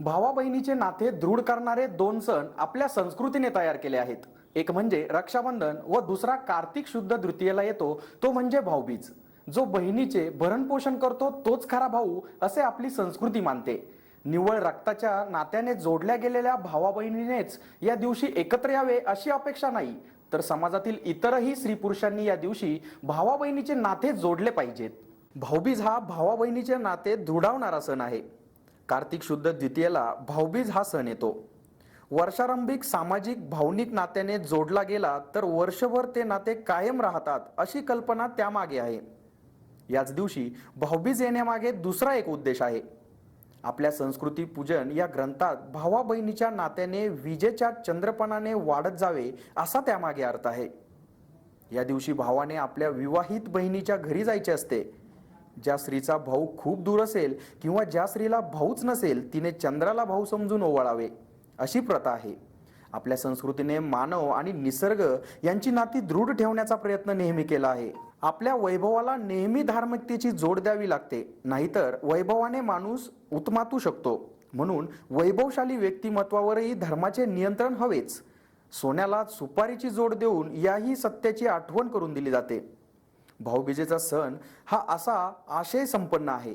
भावा बहिणीचे नाते दृढ करणारे दोन सण आपल्या संस्कृतीने तयार केले आहेत. एक म्हणजे रक्षाबंधन व दुसरा कार्तिक शुद्ध द्वितीयेला येतो तो म्हणजे भाऊबीज. जो बहिणीचे भरणपोषण करतो तोच खरा भाऊ असे आपली संस्कृती मानते. निव्वळ रक्ताच्या नात्याने जोडल्या गेलेल्या भावा बहिणीनेच या दिवशी एकत्र यावे अशी अपेक्षा नाही. तर समाजातील इतरही स्त्री पुरुषांनी या दिवशी भावा बहिणीचे नाते जोडले पाहिजेत. भाऊबीज हा भावा बहिणीचे नाते धुडावणारा सण आहे. कार्तिक शुद्ध द्वितीयेला भाऊबीज हा सण येतो. वर्षारंभिक सामाजिक भावनिक नात्याने जोडला गेला तर वर्षभर ते नाते कायम राहतात अशी कल्पना त्यामागे आहे. याच दिवशी भाऊबीज येण्यामागे दुसरा एक उद्देश आहे. आपल्या संस्कृती पूजन या ग्रंथात भावा बहिणीच्या नात्याने विजेच्या चंद्रपणाने वाढत जावे असा त्यामागे अर्थ आहे. या दिवशी भावाने आपल्या विवाहित बहिणीच्या घरी जायचे असते. ज्या स्त्रीचा भाऊ खूप दूर असेल किंवा ज्या स्त्रीला भाऊच नसेल तिने चंद्राला भाऊ समजून ओवाळावे. अशी प्रथा आहे. आपल्या संस्कृतीने मानव आणि निसर्ग यांची नाती दृढ ठेवण्याचा प्रयत्न नेहमी केला आहे. आपल्या वैभवाला नेहमी धार्मिकतेची जोड द्यावी लागते. नाहीतर वैभवाने माणूस उत्मातू शकतो. म्हणून वैभवशाली व्यक्तिमत्वावरही धर्माचे नियंत्रण हवेच. सोन्याला सुपारीची जोड देऊन याही सत्याची आठवण करून दिली जाते. भाऊबीजेचा सण हा असा आशय संपन्न आहे.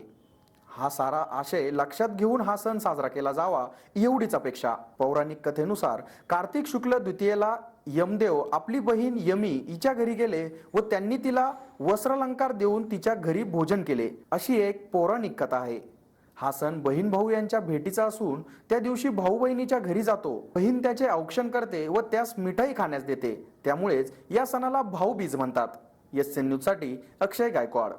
हा सारा आशय लक्षात घेऊन हा सण साजरा केला जावा एवढीच अपेक्षा. पौराणिक कथेनुसार कार्तिक शुक्ल द्वितीयेला यमदेव आपली बहीण यमी हिच्या घरी गेले व त्यांनी तिला वस्त्रालंकार देऊन तिच्या घरी भोजन केले. अशी एक पौराणिक कथा आहे. हा सण बहीण भाऊ यांच्या भेटीचा असून त्या दिवशी भाऊ बहिणीच्या घरी जातो. बहीण त्याचे औक्षण करते व त्यास मिठाई खाण्यास देते. त्यामुळेच या सणाला भाऊबीज म्हणतात. एस एन न्यूजसाठी अक्षय गायकवाड.